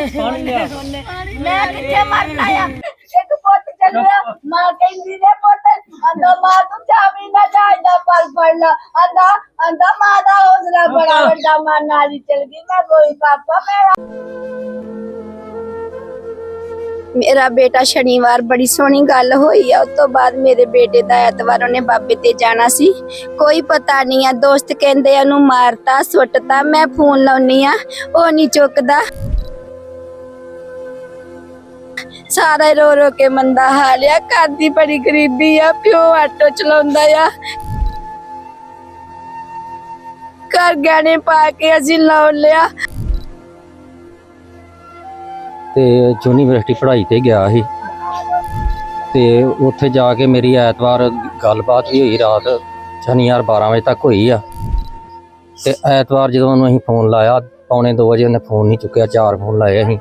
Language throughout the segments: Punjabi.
ਮੈਂ ਕਿੱਥੇ ਮਰਨਾ ਆ ਇੱਕ ਪੁੱਤ ਚੱਲਿਆ ਮਾਂ ਕਹਿੰਦੀ ਨੇ ਪੁੱਤ ਅੰਦਾ ਮਾਂ ਤੂੰ ਚਾਵੀ ਨਾ ਚਾਹੀਦਾ ਪਲ ਪੜ ਲਾ। ਅੰਦਾ ਅੰਦਾ ਮਾਂ ਦਾ ਹੌਸਲਾ ਬੜਾ ਵੱਡਾ ਮਾਂ ਨਾਲ ਹੀ ਚਲ ਗਈ। ਮੈਂ ਕੋਈ ਪਾਪਾ ਮੇਰਾ ਮੇਰਾ ਬੇਟਾ ਸ਼ਨੀਵਾਰ ਬੜੀ ਸੋਹਣੀ ਗੱਲ ਹੋਈ ਆ। ਉਸ ਤੋਂ ਬਾਅਦ ਮੇਰੇ ਬੇਟੇ ਦਾ ਐਤਵਾਰ ਉਹਨੇ ਬਾਬੇ ਤੇ ਜਾਣਾ ਸੀ। ਕੋਈ ਪਤਾ ਨਹੀਂ ਆ ਦੋਸਤ ਕਹਿੰਦੇ ਆ ਉਹਨੂੰ ਮਾਰਤਾ ਸੁੱਟਤਾ। ਮੈਂ ਫੋਨ ਲਾਉਣੀ ਆ ਉਹ ਨਹੀਂ ਚੁੱਕਦਾ। ਸਾਰਾ ਹੀ ਰੋ ਰੋ ਕੇ ਮੰਦਾ ਹਾਲ ਆ। ਘਰ ਦੀ ਬੜੀ ਗਰੀਬੀ ਆ, ਪਿਓ ਆਟੋ ਚਲਾਉਂਦਾ ਆ। ਘਰ ਗਹਿਣੇ ਪਾ ਕੇ ਅਸੀਂ ਲਾਉ ਲਿਆ। ਤੇ ਯੂਨੀਵਰਸਿਟੀ ਪੜ੍ਹਾਈ ਤੇ ਗਿਆ ਸੀ। ਤੇ ਉੱਥੇ ਜਾ ਕੇ ਮੇਰੀ ਐਤਵਾਰ ਗੱਲਬਾਤ ਵੀ ਹੋਈ ਰਾਤ, ਸ਼ਨੀਵਾਰ 12 ਵਜੇ ਤੱਕ ਹੋਈ ਆ। ਤੇ ਐਤਵਾਰ ਜਦੋਂ ਉਹਨੂੰ ਅਸੀਂ ਫੋਨ ਲਾਇਆ, ਪੌਣੇ 2 ਵਜੇ ਉਹਨੇ ਫੋਨ ਨਹੀਂ ਚੁੱਕਿਆ, ਚਾਰ ਫੋਨ ਲਾਏ ਅਸੀਂ।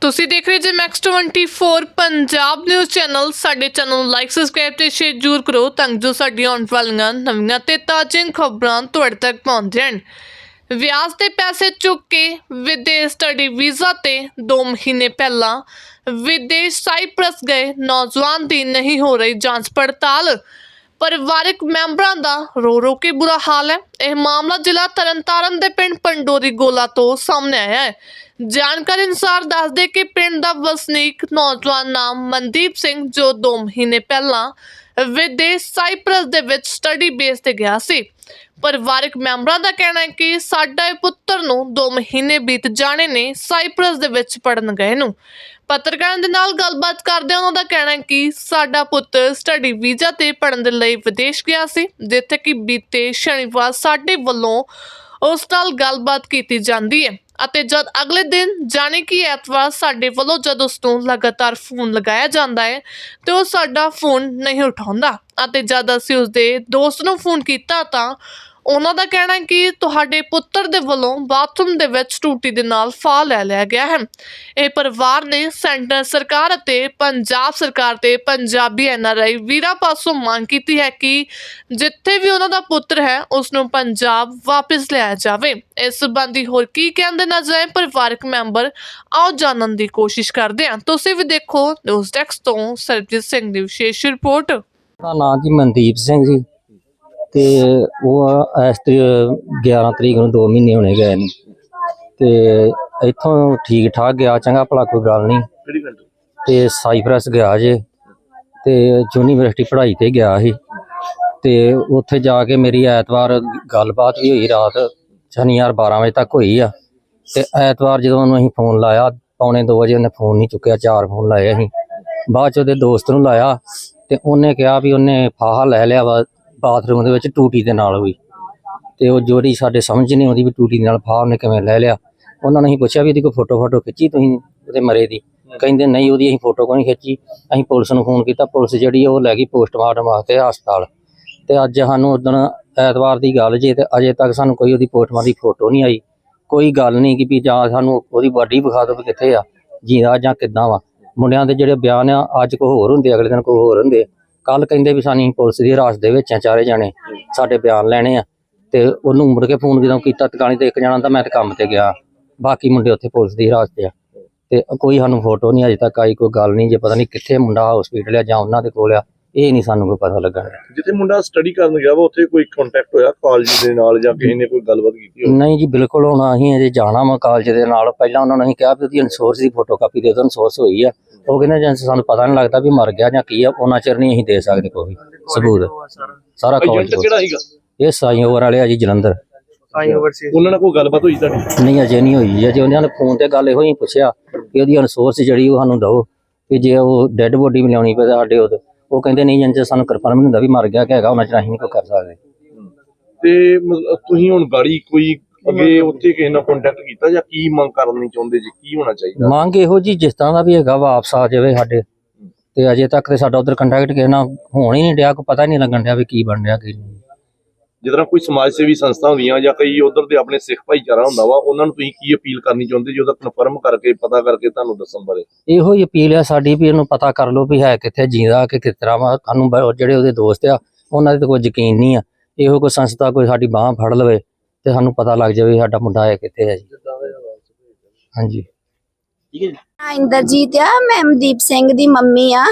ਤੁਸੀਂ ਦੇਖ ਰਹੇ ਜੇ ਮੈਕਸ 24 ਪੰਜਾਬ ਨਿਊਜ਼ ਚੈਨਲ ਸਾਡੇ ਚੈਨਲ ਨੂੰ ਲਾਈਕ ਸਬਸਕ੍ਰਾਈਬ ਤੇ ਸ਼ੇਅਰ ਜ਼ਰੂਰ ਕਰੋ ਤਾਂ ਜੋ ਸਾਡੀਆਂ ਆਉਣ ਵਾਲੀਆਂ ਨਵੀਆਂ ਤੇ ਤਾਜ਼ੀਆਂ ਖਬਰਾਂ ਤੁਹਾਡੇ ਤੱਕ ਪਹੁੰਚ ਜਾਣ। ਵਿਆਜ ਤੇ ਪੈਸੇ ਚੁੱਕ ਕੇ ਵਿਦੇਸ਼ ਸਟੱਡੀ ਵੀਜ਼ਾ ਤੇ 2 ਮਹੀਨੇ ਪਹਿਲਾਂ ਵਿਦੇਸ਼ ਸਾਈਪ੍ਰਸ ਗਏ। ਨੌਜਵਾਨ ਦੀ ਨਹੀਂ ਹੋ ਰਹੀ ਜਾਂਚ ਪੜਤਾਲ। ਪਰਿਵਾਰਕ ਮੈਂਬਰਾਂ ਦਾ ਰੋ ਰੋ ਕੇ ਬੁਰਾ ਹਾਲ ਹੈ। ਇਹ ਮਾਮਲਾ ਜ਼ਿਲ੍ਹਾ ਤਰਨਤਾਰਨ ਦੇ ਪਿੰਡ ਪੰਡੋਰੀ ਗੋਲਾ ਤੋਂ ਸਾਹਮਣੇ ਆਇਆ ਹੈ। ਜਾਣਕਾਰੀ ਅਨੁਸਾਰ ਦੱਸਦੇ ਕਿ ਪਿੰਡ ਦਾ ਵਸਨੀਕ ਨੌਜਵਾਨ ਨਾਮ ਮਨਦੀਪ ਸਿੰਘ, ਜੋ 2 ਮਹੀਨੇ ਪਹਿਲਾਂ ਵਿਦੇਸ਼ ਸਾਈਪ੍ਰਸ ਦੇ ਵਿੱਚ ਸਟੱਡੀ ਬੇਸ ਤੇ ਗਿਆ ਸੀ। ਪਰਿਵਾਰਕ ਮੈਂਬਰਾਂ ਦਾ ਕਹਿਣਾ ਹੈ ਕਿ ਸਾਡਾ ਇਹ ਪੁੱਤਰ ਨੂੰ 2 ਮਹੀਨੇ ਬੀਤ ਜਾਣੇ ਨੇ, ਸਾਈਪ੍ਰਸ ਦੇ ਵਿੱਚ ਪੜਨ ਗਏ ਨੂੰ। ਪੱਤਰਕਾਰਾਂ ਦੇ ਨਾਲ ਗੱਲਬਾਤ ਕਰਦੇ ਉਹਨਾਂ ਦਾ ਕਹਿਣਾ ਹੈ ਕਿ ਸਾਡਾ ਪੁੱਤਰ ਸਟੱਡੀ ਵੀਜ਼ਾ ਤੇ ਪੜਨ ਦੇ ਲਈ ਵਿਦੇਸ਼ ਗਿਆ ਸੀ, ਜਿੱਥੇ ਕਿ ਬੀਤੇ ਸ਼ਨੀਵਾਰ ਸਾਡੇ ਵੱਲੋਂ ਉਸ ਨਾਲ ਗੱਲਬਾਤ ਕੀਤੀ ਜਾਂਦੀ ਹੈ। ਅਤੇ ਜਦ ਅਗਲੇ ਦਿਨ ਜਾਣੇ ਕਿ ਐਤਵਾਰ ਸਾਡੇ ਵੱਲੋਂ ਜਦ ਉਸ ਨੂੰ ਲਗਾਤਾਰ ਫੋਨ ਲਗਾਇਆ ਜਾਂਦਾ ਹੈ, ਤੇ ਉਹ ਸਾਡਾ ਫੋਨ ਨਹੀਂ ਉਠਾਉਂਦਾ। ਅਤੇ ਜਦ ਅਸੀਂ ਉਸਦੇ ਦੋਸਤ ਨੂੰ ਫੋਨ ਕੀਤਾ ਤਾਂ ਉਹਨਾਂ ਦਾ ਕਹਿਣਾ ਹੈ ਕਿ ਤੁਹਾਡੇ ਪੁੱਤਰ ਦੇ ਵੱਲੋਂ ਬਾਥਰੂਮ ਦੇ ਵਿੱਚ ਟੂਟੀ ਦੇ ਨਾਲ ਫਾਹ ਲੈ ਲਿਆ ਗਿਆ ਹੈ। ਇਹ ਪਰਿਵਾਰ ਨੇ ਸੈਂਟਰ ਸਰਕਾਰ ਅਤੇ ਪੰਜਾਬ ਸਰਕਾਰ ਤੇ ਪੰਜਾਬੀ ਐਨਆਰਆਈ ਵੀਰਾ ਪਾਸੋਂ ਮੰਗ ਕੀਤੀ ਹੈ ਕਿ ਜਿੱਥੇ ਵੀ ਉਹਨਾਂ ਦਾ ਪੁੱਤਰ ਹੈ ਉਸ ਨੂੰ ਪੰਜਾਬ ਵਾਪਸ ਲਿਆਇਆ ਜਾਵੇ। ਇਸ ਸੰਬੰਧੀ ਹੋਰ ਕੀ ਕਹਿੰਦੇ ਨਜ਼ਰ ਆਏ? ਪਰਿਵਾਰਕ ਮੈਂਬਰ ਆਓ ਜਾਣਨ ਦੀ ਕੋਸ਼ਿਸ਼ ਕਰਦੇ ਹਾਂ। ਤੁਸੀਂ ਵੀ ਦੇਖੋ ਨਿਊਜ਼ ਡੈਸਕ ਤੋਂ ਸਰਜੀਤ ਸਿੰਘ ਦੀ ਵਿਸ਼ੇਸ਼ ਰਿਪੋਰਟ। ਦਾ ਨਾਂ ਜੀ ਮਨਦੀਪ ਸਿੰਘ ਜੀ। ਤੇ ਉਹ ਇਸ ਤੇ 11 ਤਰੀਕ ਨੂੰ 2 ਮਹੀਨੇ ਹੋਣੇ ਗਏ ਨੇ। ਤੇ ਇੱਥੋਂ ਠੀਕ ਠਾਕ ਗਿਆ ਚੰਗਾ ਭਲਾ ਕੋਈ ਗੱਲ ਨਹੀਂ। ਤੇ ਸਾਈਪ੍ਰਸ ਗਿਆ ਜੇ। ਤੇ ਯੂਨੀਵਰਸਿਟੀ ਪੜ੍ਹਾਈ ਤੇ ਗਿਆ ਸੀ। ਤੇ ਉੱਥੇ ਜਾ ਕੇ ਮੇਰੀ ਐਤਵਾਰ ਗੱਲਬਾਤ ਵੀ ਹੋਈ ਰਾਤ ਸ਼ਨੀਵਾਰ 12 ਵਜੇ ਤੱਕ ਹੋਈ ਆ। ਤੇ ਐਤਵਾਰ ਜਦੋਂ ਉਹਨੂੰ ਅਸੀਂ ਫੋਨ ਲਾਇਆ ਪੌਣੇ 2 ਵਜੇ ਉਹਨੇ ਫੋਨ ਨਹੀਂ ਚੁੱਕਿਆ ਚਾਰ ਫੋਨ ਲਾਏ ਅਸੀਂ। ਬਾਅਦ ਚ ਉਹਦੇ ਦੋਸਤ ਨੂੰ ਲਾਇਆ। ਤੇ ਉਹਨੇ ਕਿਹਾ ਵੀ ਉਹਨੇ ਫਾਹਾ ਲੈ ਲਿਆ ਵਾ ਬਾਥਰੂਮ ਦੇ ਵਿੱਚ ਟੂਟੀ ਦੇ ਨਾਲ ਵੀ। ਤੇ ਉਹ ਜੋੜੀ ਸਾਡੇ ਸਮਝ ਨਹੀਂ ਆਉਂਦੀ ਵੀ ਟੂਟੀ ਦੇ ਨਾਲ ਫਾਹਾ ਉਹਨੇ ਕਿਵੇਂ ਲੈ ਲਿਆ। ਉਹਨਾਂ ਨੇ ਅਸੀਂ ਪੁੱਛਿਆ ਵੀ ਇਹਦੀ ਕੋਈ ਫੋਟੋ ਫੋਟੋ ਖਿੱਚੀ ਤੁਸੀਂ ਉਹਦੇ ਮਰੇ ਦੀ? ਕਹਿੰਦੇ ਨਹੀਂ, ਉਹਦੀ ਅਸੀਂ ਫੋਟੋ ਕੋਈ ਨਹੀਂ ਖਿੱਚੀ। ਅਸੀਂ ਪੁਲਿਸ ਨੂੰ ਫੋਨ ਕੀਤਾ, ਪੁਲਿਸ ਜਿਹੜੀ ਉਹ ਲੈ ਗਈ ਪੋਸਟਮਾਰਟਮ ਵਾਸਤੇ ਹਸਪਤਾਲ। ਤੇ ਅੱਜ ਸਾਨੂੰ ਉਦੋਂ ਐਤਵਾਰ ਦੀ ਗੱਲ ਜੇ ਤੇ ਅਜੇ ਤੱਕ ਸਾਨੂੰ ਕੋਈ ਉਹਦੀ ਪੋਸਟਮਾਰਟਮ ਦੀ ਫੋਟੋ ਨਹੀਂ ਆਈ। ਕੋਈ ਗੱਲ ਨਹੀਂ ਕਿ ਵੀ ਜਾਂ ਸਾਨੂੰ ਉਹਦੀ ਬਾਡੀ ਵਿਖਾ ਦਿਓ ਵੀ ਕਿੱਥੇ ਆ ਜੀਦਾ ਜਾਂ ਕਿੱਦਾਂ ਵਾ। ਮੁੰਡਿਆਂ ਦੇ ਜਿਹੜੇ ਬਿਆਨ ਆ, ਅੱਜ ਕੋ ਹੋਰ ਹੁੰਦੇ, ਅਗਲੇ ਦਿਨ ਕੋ ਹੋਰ ਹੁੰਦੇ ਕੱਲ ਕਹਿੰਦੇ ਵੀ ਸਾਨੂੰ ਪੁਲਿਸ ਦੀ ਹਿਰਾਸਤ ਦੇ ਵਿੱਚ ਆ, ਚਾਰੇ ਜਾਣੇ ਸਾਡੇ ਬਿਆਨ ਲੈਣੇ ਆ। ਤੇ ਉਹਨੂੰ ਮੁੜ ਕੇ ਫੋਨ ਜਦੋਂ ਕੀਤਾ ਟਿਕਾਣੀ ਤੇ ਇੱਕ ਜਣਾ ਤਾਂ ਮੈਂ ਤੇ ਕੰਮ ਤੇ ਗਿਆ। ਬਾਕੀ ਮੁੰਡੇ ਉੱਥੇ ਪੁਲਿਸ ਦੀ ਹਿਰਾਸਤ 'ਚ ਆ। ਤੇ ਕੋਈ ਸਾਨੂੰ ਫੋਟੋ ਨਹੀਂ ਅਜੇ ਤੱਕ ਆਈ, ਕੋਈ ਗੱਲ ਨਹੀਂ, ਜੇ ਪਤਾ ਨਹੀਂ ਕਿੱਥੇ ਮੁੰਡਾ ਹਸਪੀਟਲ ਆ ਜਾਂ ਉਹਨਾਂ ਦੇ ਕੋਲ ਆ। ਇਹ ਨਹੀਂ ਸਾਨੂੰ ਕੋਈ ਪਤਾ ਲੱਗਣ ਡਿਆ। ਜਿੱਥੇ ਮੁੰਡਾ ਸਟੱਡੀ ਕਰਨ ਗਿਆ ਵਾ ਉੱਥੇ ਕੋਈ ਕੰਟੈਕਟ ਹੋਇਆ ਕਾਲਜ ਦੇ ਨਾਲ ਜਾਂ ਕਿਸੇ ਨੇ ਕੋਈ ਗੱਲਬਾਤ ਕੀਤੀ ਹੋਵੇ? ਨਹੀਂ ਜੀ ਬਿਲਕੁਲ ਹੁਣ ਅਸੀਂ ਅਜੇ ਜਾਣਾ ਵਾ ਕਾਲਜ ਦੇ ਨਾਲ। ਪਹਿਲਾਂ ਉਹਨਾਂ ਨੂੰ ਅਸੀਂ ਕਿਹਾ ਵੀ ਉਹਦੀ ਅਨਸੋਰਸ ਦੀ ਫੋਟੋ ਕਾਪੀ ਦੇ ਦਿਓ ਅਨਸੋਰਸ ਹੋਈ ਆ। ਉਹ ਕਹਿੰਦੇ ਜਾਂ ਸਾਨੂੰ ਪਤਾ ਨਹੀਂ ਲੱਗਦਾ ਵੀ ਮਰ ਗਿਆ ਜਾਂ ਕੀ ਆ ਉਹਨਾਂ ਚਿਰ ਨਹੀਂ ਅਸੀਂ ਦੇ ਸਕਦੇ ਕੋਈ ਸਬੂਤ। ਸਾਰਾ ਏਜੰਟ ਕਾਲਜ ਕਿਹੜਾ ਸੀਗਾ? ਇਹ ਸਾਈ ਓਵਰ ਵਾਲੇ ਆ ਜੀ ਜਲੰਧਰ। ਉਹਨਾਂ ਨਾਲ ਕੋਈ ਗੱਲਬਾਤ ਹੋਈ ਤੁਹਾਡੀ? ਨਹੀਂ ਅਜੇ ਨਹੀਂ ਹੋਈ। ਜੀ ਅਜੇ ਉਹਨਾਂ ਨੇ ਫੋਨ ਤੇ ਗੱਲ ਇਹੋ ਹੀ ਪੁੱਛਿਆ ਕਿ ਉਹਦੀ ਅਨਸੋਰਸ ਜਿਹੜੀ ਉਹ ਸਾਨੂੰ ਦਿਓ ਕਿ ਜੇ ਉਹ ਡੈੱਡ ਬੋਡੀ ਮਿਲਾਉਣੀ ਪਵੇ ਤਾਂ ਸਾਡੇ ਉਹਦੇ ਉਹ ਕਹਿੰਦੇ ਨਹੀਂ ਜੰਜ ਸਾਨੂੰ ਕਨਫਰਮ ਨਹੀਂ ਹੁੰਦਾ ਵੀ ਮਰ ਗਿਆ ਕਿ ਹੈਗਾ ਉਹਨਾਂ ਚ ਅਸੀਂ ਨਹੀਂ ਕੋਈ ਕਰ ਸਕਦੇ। ਤੇ ਮਤਲਬ ਤੁਸੀਂ ਹੁਣ ਗਾੜੀ ਕੋਈ ਅੱਗੇ ਉੱਥੇ ਕਿਸੇ ਨਾਲ ਕੰਟੈਕਟ ਕੀਤਾ ਜਾਂ ਕੀ ਮੰਗ ਕਰਨੀ ਚਾਹੁੰਦੇ ਜੀ? ਕੀ ਹੋਣਾ ਚਾਹੀਦਾ? ਮੰਗ ਇਹੋ ਜੀ ਜਿਸ ਤਰ੍ਹਾਂ ਦਾ ਵੀ ਹੈਗਾ ਵਾਪਸ ਆ ਜਾਵੇ ਸਾਡੇ। ਤੇ ਅਜੇ ਤੱਕ ਤੇ ਸਾਡਾ ਉਧਰ ਕੰਟੈਕਟ ਕਿਸੇ ਨਾਲ ਹੋਣ ਹੀ ਨਹੀਂ ਡਿਆ ਕੋਈ ਪਤਾ ਹੀ ਨਹੀਂ ਲੱਗਣ ਡਿਆ ਵੀ ਕੀ ਬਣ ਰਿਹਾ ਕੀ ਨਹੀਂ। ਜਿਸ ਤਰ੍ਹਾਂ ਕੋਈ ਸਮਾਜ ਸੇਵੀ ਸੰਸਥਾ ਹੁੰਦੀਆਂ ਜਾਂ ਕਈ ਉਧਰ ਦੇ ਆਪਣੇ ਸਿੱਖ ਭਾਈਚਾਰਾ ਹੁੰਦਾ ਵਾ ਉਹਨਾਂ ਨੂੰ ਤੁਸੀਂ ਕੀ ਅਪੀਲ ਕਰਨੀ ਚਾਹੁੰਦੇ ਜੀ ਉਹਦਾ ਕਨਫਰਮ ਕਰਕੇ ਪਤਾ ਕਰਕੇ ਤੁਹਾਨੂੰ ਦੱਸਣ ਬਾਰੇ? ਇਹੋ ਹੀ ਅਪੀਲ ਹੈ ਸਾਡੀ ਵੀ ਇਹਨੂੰ ਪਤਾ ਕਰ ਲਓ ਵੀ ਹੈ ਕਿੱਥੇ ਜੀਂਦਾ ਕਿ ਕਿਸ ਤਰ੍ਹਾਂ ਵਾ। ਸਾਨੂੰ ਬ- ਜਿਹੜੇ ਉਹਦੇ ਦੋਸਤ ਆ ਉਹਨਾਂ ਦੇ ਤੇ ਕੋਈ ਯਕੀਨ ਨਹੀਂ ਆ। ਇਹੋ ਕੋਈ ਸੰਸਥਾ ਕੋਈ ਸਾਡੀ ਬਾਹ ਫੜ ਲਵੇ ਤੇ ਸਾਨੂੰ ਪਤਾ ਲੱਗ ਜਾਵੇ ਸਾਡਾ ਮੁੰਡਾ ਹੈ ਕਿੱਥੇ ਹੈ ਜੀ। ਹਾਂਜੀ। ਠੀਕ ਹੈ ਜੀ। ਨਾਂ ਇੰਦਰਜੀਤ ਆ, ਮੈਂ ਮਨਦੀਪ ਸਿੰਘ ਦੀ ਮੰਮੀ ਆ।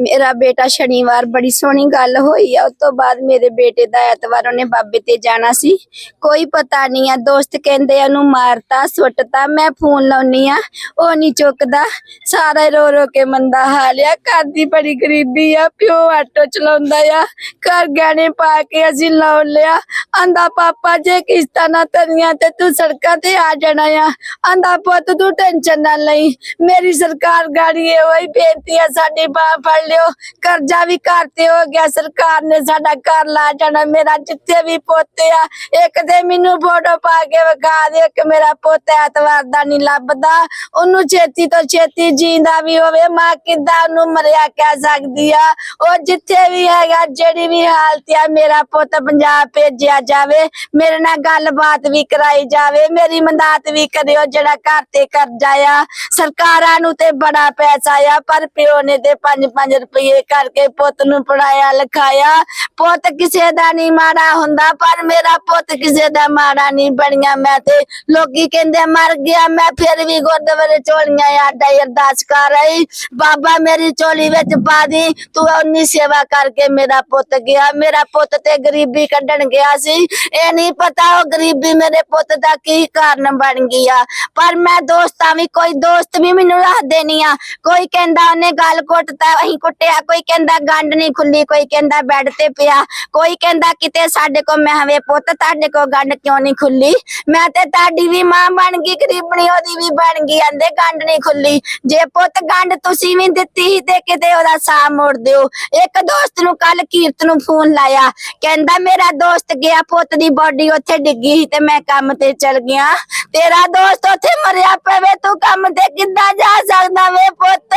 ਮੇਰਾ ਬੇਟਾ ਸ਼ਨੀਵਾਰ ਬੜੀ ਸੋਹਣੀ ਗੱਲ ਹੋਈ ਆ, ਉਸ ਤੋਂ ਬਾਅਦ ਮੇਰੇ ਬੇਟੇ ਦਾ ਐਤਵਾਰ ਉਹਨੇ ਬਾਬੇ ਤੇ ਜਾਣਾ ਸੀ। ਕੋਈ ਪਤਾ ਨਹੀਂ ਆ, ਦੋਸਤ ਕਹਿੰਦੇ ਉਹਨੂੰ ਮਾਰਤਾ, ਸੁੱਟਤਾ, ਮੈਂ ਫੋਨ ਲਾਉਣੀ ਆ, ਉਹ ਨਹੀਂ ਚੁੱਕਦਾ। ਸਾਰਾ ਰੋ ਰੋ ਕੇ ਮੰਦਾ ਹਾਲ ਆ, ਘਰ ਦੀ ਬੜੀ ਗਰੀਬੀ ਆ, ਪਿਓ ਆਟੋ ਚਲਾਉਂਦਾ ਆ, ਘਰ ਗਹਿਣੇ ਪਾ ਕੇ ਅਸੀਂ ਲਾਉਣ ਲਿਆ ਆਂਦਾ, ਪਾਪਾ, ਜੇ ਕਿਸ਼ਤਾਂ ਨਾ ਤਰੀਆਂ ਤੇ ਤੂੰ ਸੜਕਾਂ ਤੇ ਆ ਜਾਣਾ ਆ। ਆਂਦਾ, ਪੁੱਤ, ਤੂੰ ਟੈਨਸ਼ਨ ਨਾ ਲਈ। ਮੇਰੀ ਸਰਕਾਰ ਗਾੜੀ ਇਹ ਹੋਈ ਬੇਨਤੀ ਆ, ਸਾਡੀ ਬਾਹ ਫੜ ਲਿਓ। ਕਰਜ਼ਾ ਵੀ ਘਰ ਤੇ ਹੋ ਗਿਆ, ਸਰਕਾਰ ਨੇ ਸਾਡਾ ਘਰ ਲਾ ਜਾਣਾ। ਮੇਰਾ ਜਿੱਥੇ ਵੀ ਪੁੱਤ ਆ, ਇੱਕ ਦੇ ਮੈਨੂੰ ਫੋਟੋ ਪਾ ਕੇ ਵਿਖਾ ਦੇ ਕਿ ਮੇਰਾ ਪੁੱਤ ਐਤਵਾਰ ਦਾ ਨਹੀਂ ਲੱਭਦਾ। ਉਹਨੂੰ ਛੇਤੀ ਤੋਂ ਛੇਤੀ ਜੀਂਦਾ ਵੀ ਹੋਵੇ, ਮਾਂ ਕਿੱਦਾਂ ਉਹਨੂੰ ਮਰਿਆ ਕਹਿ ਸਕਦੀ ਆ? ਉਹ ਜਿੱਥੇ ਵੀ ਹੈਗਾ, ਜਿਹੜੀ ਵੀ ਹਾਲਤ ਆ, ਮੇਰਾ ਪੁੱਤ ਪੰਜਾਬ ਭੇਜਿਆ ਜਾਵੇ, ਮੇਰੇ ਨਾਲ ਗੱਲਬਾਤ ਵੀ ਕਰਾਈ ਜਾਵੇ, ਮੇਰੀ ਮਦਦ ਵੀ ਕਰਿਓ ਜਿਹੜਾ ਘਰ ਤੇ ਕਰਜ਼ਾ ਆ ਸਰਕਾਰਾਂ ਨੂੰ ਤੇ ਬੜਾ ਪੈਸਾ ਆ ਪਰ ਪਿਓ ਨੇ ਤੇ 5-5 ਰੁਪਏ ਕਰਕੇ ਪੁੱਤ ਨੂੰ ਪੜਾਇਆ, ਲਿਖਾਇਆ। ਪੁੱਤ ਕਿਸੇ ਦਾ ਨਹੀਂ ਮਾੜਾ ਹੁੰਦਾ, ਪਰ ਮੇਰਾ ਪੁੱਤ ਕਿਸੇ ਦਾ ਮਾੜਾ ਨਹੀਂ ਬਣਿਆ। ਮੈਂ ਤੇ ਲੋਕੀ ਕਹਿੰਦੇ ਮਰ ਗਿਆ, ਮੈਂ ਫਿਰ ਵੀ ਗੁਰਦੁਆਰੇ ਚੋਲੀਆਂ ਆਡਾ ਅਰਦਾਸ ਕਰ ਰਹੀ ਬਾਬਾ ਮੇਰੀ ਚੋਲੀ ਵਿੱਚ ਪਾ ਦੀ, ਤੂੰ ਉਨੀ ਸੇਵਾ ਕਰਕੇ ਮੇਰਾ ਪੁੱਤ ਗਿਆ। ਮੇਰਾ ਪੁੱਤ ਤੇ ਗਰੀਬੀ ਕੱਢਣ ਗਿਆ ਸੀ। ਇਹ ਨਹੀਂ ਪਤਾ ਉਹ ਗਰੀਬੀ ਮੇਰੇ ਪੁੱਤ ਦਾ ਕੀ ਕਾਰਨ ਬਣ ਗਈ ਆ। ਪਰ ਮੈਂ ਦੋਸਤਾਂ ਵੀ, ਕੋਈ ਦੋਸਤ ਵੀ ਮੈਨੂੰ ਰੱਖਦੇ ਨਹੀਂ ਆ। ਕੋਈ ਕਹਿੰਦਾ ਉਹਨੇ ਗੱਲ ਕੁੱਟਤਾ ਅਸੀਂ ਕੁੱਟਿਆ, ਕੋਈ ਕਹਿੰਦਾ ਗੰਢ ਨਹੀਂ ਖੁੱਲੀ, ਕੋਈ ਕਹਿੰਦਾ ਬੈੱਡ ਤੇ ਪਿਆ। ਕੋਈ ਕਹਿੰਦਾ ਕਿਤੇ ਸਾਡੇ ਕੋ ਮੈਂ ਹਵੇ ਪੁੱਤ, ਤੁਹਾਡੇ ਕੋ ਗੰਢ ਕਿਉਂ ਨਹੀਂ ਖੁੱਲੀ? ਮੈਂ ਤੇ ਤੁਹਾਡੀ ਵੀ ਮਾਂ ਬਣ ਗਈ ਗਰੀਬਣੀ ਉਹਦੀ ਵੀ ਬਣ ਗਈ, ਆਂਦੇ ਗੰਢ ਨਹੀਂ ਖੁੱਲੀ। ਜੇ ਪੁੱਤ ਗੰਢ ਤੁਸੀਂ ਵੀ ਦਿੱਤੀ ਸੀ ਤੇ ਕਿਤੇ ਉਹਦਾ ਸਾਹ ਮੋੜ ਦਿਓ। ਇੱਕ ਦੋਸਤ ਨੂੰ ਕੱਲ ਕੀਰਤ ਨੂੰ ਫੋਨ ਲਾਇਆ। ਕਹਿੰਦਾ ਮੇਰਾ ਦੋਸਤ ਗਿਆ ਪੁੱਤ ਦੀ ਬੋਡੀ ਉੱਥੇ ਡਿੱਗੀ ਸੀ ਤੇ ਮੈਂ ਕੰਮ ਤੇ ਚਲ ਗਿਆ। ਤੇਰਾ ਦੋਸਤ ਉੱਥੇ ਮਰਿਆ ਪਵੇ, ਤੂੰ ਕੰਮ ਤੇ ਕਿੱਦਾਂ ਜਾ ਸਕਦਾ ਵੇ ਪੁੱਤ?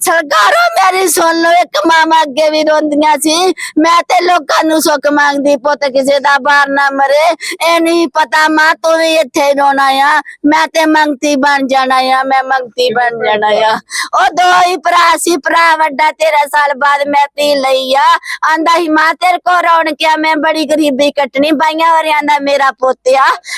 ਸਰਕਾਰੋ ਮੇਰੀ ਸੁਣ ਲਓ, ਇੱਕ ਮਾਮਾ ਅੱਗੇ ਵੀ ਰੋਂਦੀਆਂ ਸੀ। ਮੈਂ ਤੇ ਲੋਕਾਂ ਨੂੰ ਸੁੱਖ ਮੰਗਦੀ, ਪੁੱਤ ਕਿਸੇ ਦਾ ਬਾਹਰ ਨਾ ਮਰੇ। ਇਹ ਨਹੀਂ ਪਤਾ ਮਾਂ, ਤੂੰ ਵੀ ਇੱਥੇ ਰੋਣਾ ਆ। ਮੈਂ ਤੇ ਮੰਗਤੀ ਬਣ ਜਾਣਾ ਆ, ਮੈਂ ਮੰਗਤੀ ਬਣ ਜਾਣਾ ਆ। ਉਹ ਦੋ ਹੀ ਭਰਾ ਸੀ, ਭਰਾ ਵੱਡਾ 13 ਸਾਲ ਬਾਅਦ ਮੈਂ ਪੀ ਲਈ ਆ। ਆਂਦਾ ਹੀ ਮਾਂ, ਤੇਰੇ ਕੋ ਰੌਣ ਕਿਆ ਮੈਂ ਬੜੀ ਗਰੀਬੀ ਕੱਟ ਕੱਟਣੀ ਬਾਈਆਂ ਵਰਿਆਂ ਦਾ ਮੇਰਾ ਪੁੱਤ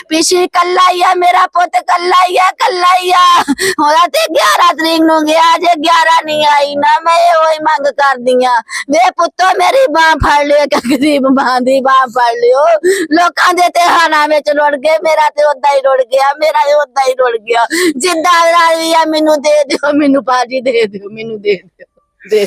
ਪਿਛੇ ਕੱਲਾ ਹੀ ਆ, ਮੇਰਾ ਪੁੱਤ ਕੱਲਾ ਹੀ ਆ ਕੱਲਾ ਹੀ ਆ। ਉਹਦਾ ਤੇ 11 ਤਰੀਕ ਨੂੰ ਗਿਆ, ਜੇ 11 ਨਹੀਂ ਆਈ ਨਾ, ਮੈਂ ਇਹੋ ਮੰਗ ਕਰਦੀ ਆ। ਵੇ ਪੁੱਤੋ, ਮੇਰੀ ਬਾਹ ਫੜ ਲਿਓ ਕਿ ਗਰੀਬ ਮਾਂ ਦੀ ਬਾਹ ਫੜ ਲਿਓ। ਲੋਕਾਂ ਦੇ ਤੇ ਹਾਣਾ ਵਿੱਚ ਰੁੜ ਗਏ, ਮੇਰਾ ਤੇ ਉਦਾਂ ਹੀ ਰੁੜ ਗਿਆ, ਮੇਰਾ ਤੇ ਉਦਾਂ ਹੀ ਰੁੜ ਗਿਆ। ਜਿੱਦਾਂ ਦਾ ਵੀ ਆ, ਮੈਨੂੰ ਦੇ ਦਿਓ, ਮੈਨੂੰ ਬਾਜੀ ਦੇ ਦਿਓ, ਮੈਨੂੰ ਦੇ ਦਿਓ, ਦੇ